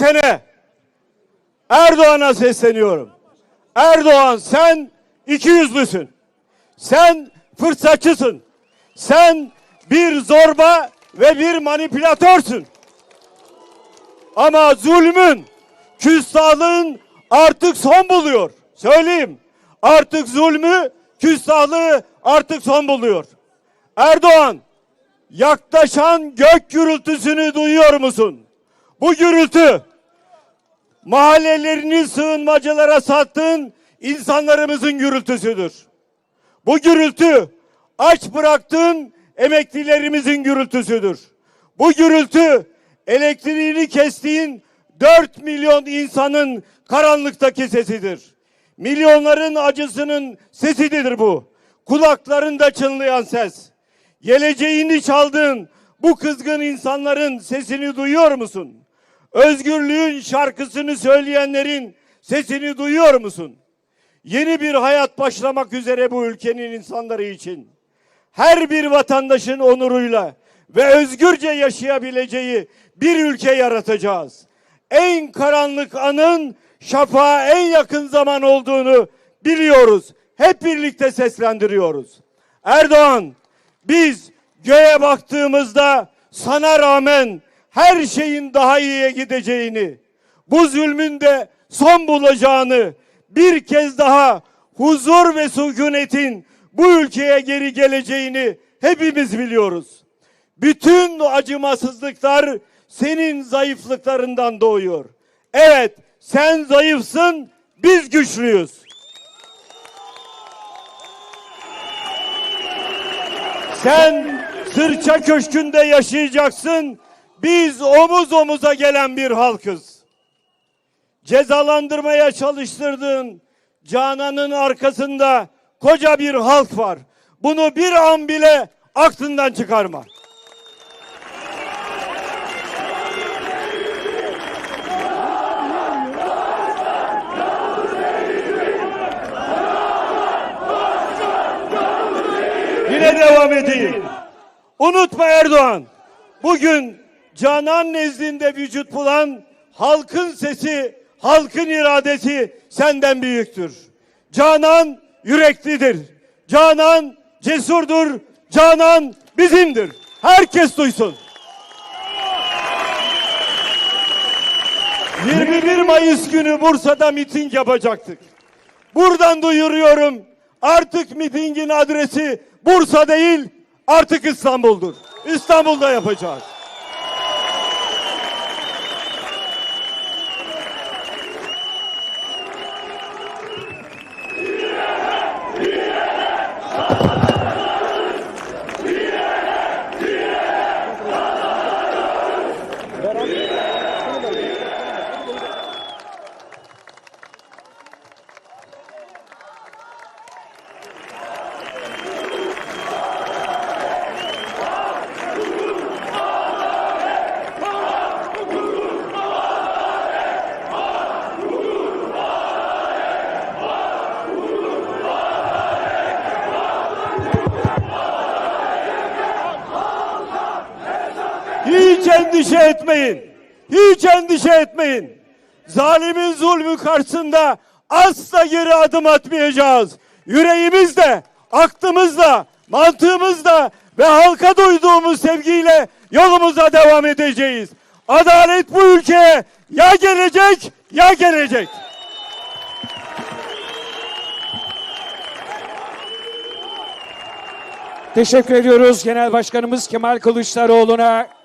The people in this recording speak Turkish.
yönetene Erdoğan'a sesleniyorum. Erdoğan sen iki yüzlüsün. Sen fırsatçısın. Sen bir zorba ve bir manipülatörsün. Ama zulmün, küstahlığın artık son buluyor. Söyleyeyim. Artık zulmü, küstahlığı artık son buluyor. Erdoğan, yaklaşan gök gürültüsünü duyuyor musun? Bu gürültü mahallelerini sığınmacılara sattığın insanlarımızın gürültüsüdür. Bu gürültü aç bıraktığın emeklilerimizin gürültüsüdür. Bu gürültü elektriğini kestiğin 4 milyon insanın karanlıktaki sesidir. Milyonların acısının sesidir bu. Kulaklarında çınlayan ses. Geleceğini çaldığın bu kızgın insanların sesini duyuyor musun? Özgürlüğün şarkısını söyleyenlerin sesini duyuyor musun? Yeni bir hayat başlamak üzere bu ülkenin insanları için. Her bir vatandaşın onuruyla ve özgürce yaşayabileceği bir ülke yaratacağız. En karanlık anın şafağa en yakın zaman olduğunu biliyoruz. Hep birlikte seslendiriyoruz. Erdoğan biz göğe baktığımızda sana rağmen her şeyin daha iyiye gideceğini, bu zulmün de son bulacağını, bir kez daha huzur ve sükunetin bu ülkeye geri geleceğini hepimiz biliyoruz. Bütün acımasızlıklar senin zayıflıklarından doğuyor. Evet, sen zayıfsın, biz güçlüyüz. Sen sırça köşkünde yaşayacaksın. Biz omuz omuza gelen bir halkız. Cezalandırmaya çalıştırdığın Canan'ın arkasında koca bir halk var. Bunu bir an bile aklından çıkarma. Yine devam edeyim. Unutma Erdoğan. Bugün Canan nezdinde vücut bulan halkın sesi, halkın iradesi senden büyüktür. Canan yüreklidir. Canan cesurdur. Canan bizimdir. Herkes duysun. 21 Mayıs günü Bursa'da miting yapacaktık. Buradan duyuruyorum. Artık mitingin adresi Bursa değil, artık İstanbul'dur. İstanbul'da yapacağız. Hiç endişe etmeyin. Hiç endişe etmeyin. Zalimin zulmü karşısında asla geri adım atmayacağız. Yüreğimizle, aklımızla, mantığımızla ve halka duyduğumuz sevgiyle yolumuza devam edeceğiz. Adalet bu ülkeye ya gelecek ya gelecek. Teşekkür ediyoruz Genel Başkanımız Kemal Kılıçdaroğlu'na.